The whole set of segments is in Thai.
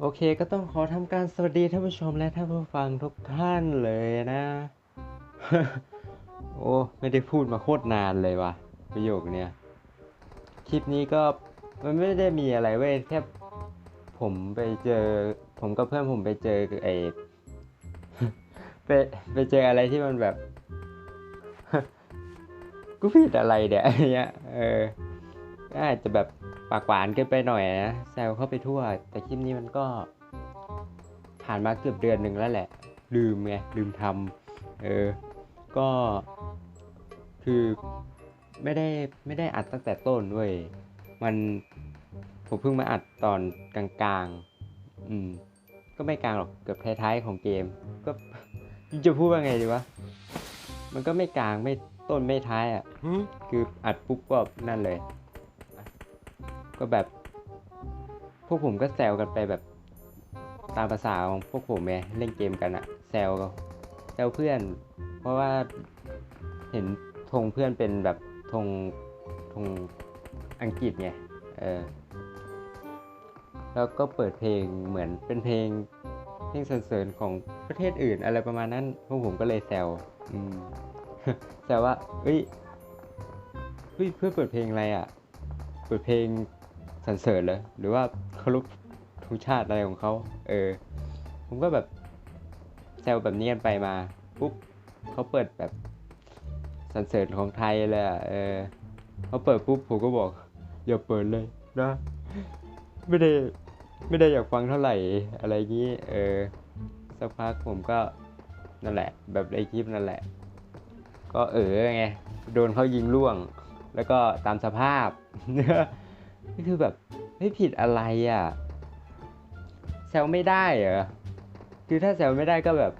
โอเคก็ต้องขอทำการสวัสดีท่านผู้ชมและท่านผู้ฟังทุกท่านเลยนะ โอ้ ไม่ได้พูดมาโคตรนานเลยว่ะ ประโยคเนี้ยคลิปนี้ก็มันไม่ได้มีอะไรเว้ยแค่ผมไปเจอ ผมกับเพื่อนผมไปเจอไอไปไปเจออะไรที่มันแบบ กูผิดอะไรเดี๋ยวอะไรเงี้ยเออ ก็อาจจะแบบปากหวานเกินไปหน่อยนะแซวเข้าไปทั่ว แต่คลิปนี้มันก็ ผ่านมาเกือบเดือนหนึ่งแล้วแหละ ลืมไงลืมทำเออ ก็คือไม่ได้ไม่ได้อัดตั้งแต่ต้นเว้ยมันผมเพิ่งมาอัดตอนกลางๆ อืม ก็ไม่กลางหรอกเกือบท้ายๆของเกม ก็จะพูดว่าไงดีวะ มันก็ไม่กลางไม่ต้นไม่ท้ายอะ คืออัดปุ๊บก็นั่นเลย ก็แบบ พวกผมก็แซวกันไปแบบตามภาษาของพวกผมไงเล่นเกมกันอะแซวแซวเพื่อน เพราะว่าเห็นธงเพื่อนเป็นแบบธงธงอังกฤษไงเออแล้วก็เปิดเพลงเหมือนเป็นเพลงเพลงสรรเสริญของประเทศอื่น อะไรประมาณนั้นพวกผมก็เลยแซวอืมแซวว่าเฮ้ยเฮ้ยเพื่อเปิดเพลงอะไรอะ เปิดเพลง สรรเสริญเลยหรือว่าเคารพธงชาติอะไรของเขาเออ ผมก็แบบแซวแบบนี้กันไปมาปุ๊บเขาเปิดแบบสรรเสริญของไทยเลยอะเออเขาเปิดปุ๊บผมก็บอกอย่าเปิดเลยนะไม่ได้ไม่ได้อยากฟังเท่าไหร่อะไรอย่างนี้เออสักพักผมก็นั่นแหละ แบบในคลิปนั่นแหละ ก็เออไงโดนเขายิงล่วง แล้วก็ตามสภาพ คือแบบไม่ผิดอะไรอะแซวไม่ได้เหรอคือถ้าแซวไม่ได้ก็แบบ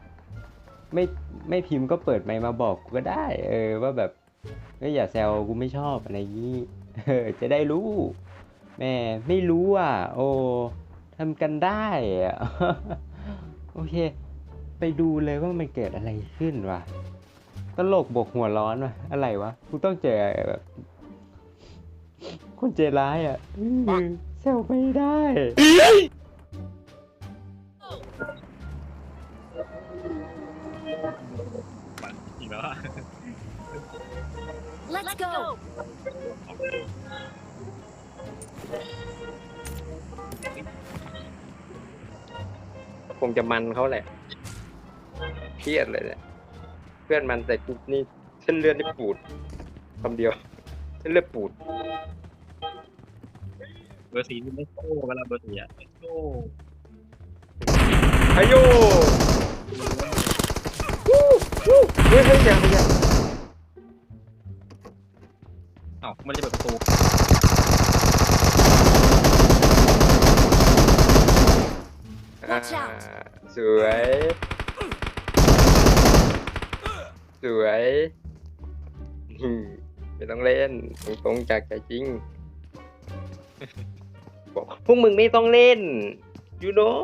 ไม่ไม่พิมพ์ก็เปิดไมค์มาบอกกูก็ได้ เออ ว่าแบบไม่อย่าแซวกูไม่ชอบอะไรอย่างนี้เออจะได้รู้ แม่ไม่รู้อะ โอ้ทำกันได้อะโอเค ไปดูเลยว่ามันเกิดอะไรขึ้นวะตลกบกหัวร้อนวะอะไรวะกูต้องเจอแบบ คนใจร้ายอะอื้อแซวไม่ได้จริงแล้วอะ Let's go. คงจะมันเขาแหละเครียดเลยแหละเพื่อนมันแต่กูนี่เส้นเลือดนี่ปูดคำเดียว เส้นเลือดปูด เบอร์สี่นี่ไม่โก้เวลาเบอร์สี่อะไม่โก้อายุวู้วู้เฮ้ยเฮ้ยยังยังเอ้ามันจะเปิดประตูอ่าสวย สวย ไม่ต้องเล่นตรงๆจากใจจริง บอกพวกมึงไม่ต้องเล่น you know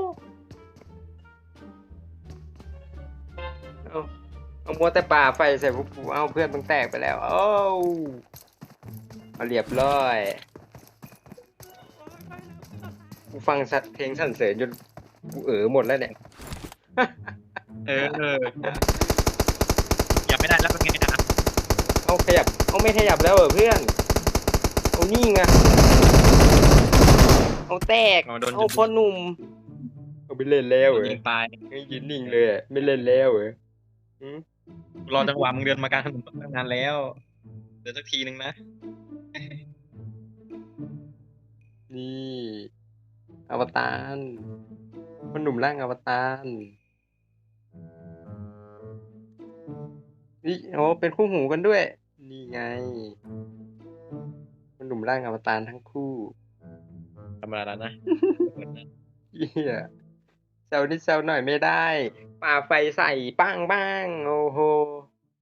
เอาเอามัวแต่ป่าไฟใส่พวกกูเอาเพื่อนมึงแตกไปแล้วเอาเอาเรียบร้อย กูฟังสัตว์เพลงสั่นเสริญจนกูเออหมดแล้วเนี่ย เออเออยังไม่ได้แล้วเป็นไงนะเอาขยับ เอาไม่ขยับแล้วเหรอเพื่อน เอานี่ไง เอาแตก เอาโดน เอาพ่อหนุ่ม เอาไปเล่นแล้วเหรอยิงตายไม่ยืนนิ่งเลยอะไม่เล่นแล้วเหรอหืมรอจังหวะมึงเดินมากลางถนนตั้งนานแล้ว เดินสักทีนึงนะนี่อวตารพ่อหนุ่มร่างอวตารนี่โอ้เป็นคู่หูกันด้วย นี่ไงพ่อห นุ่มร่างอวตารทั้งคู่ธรรมดาแล้วนะเหี้ยแซวนิดแซวหน่อยไม่ได้ป่าไฟใส่ปังบ้างโอ้โห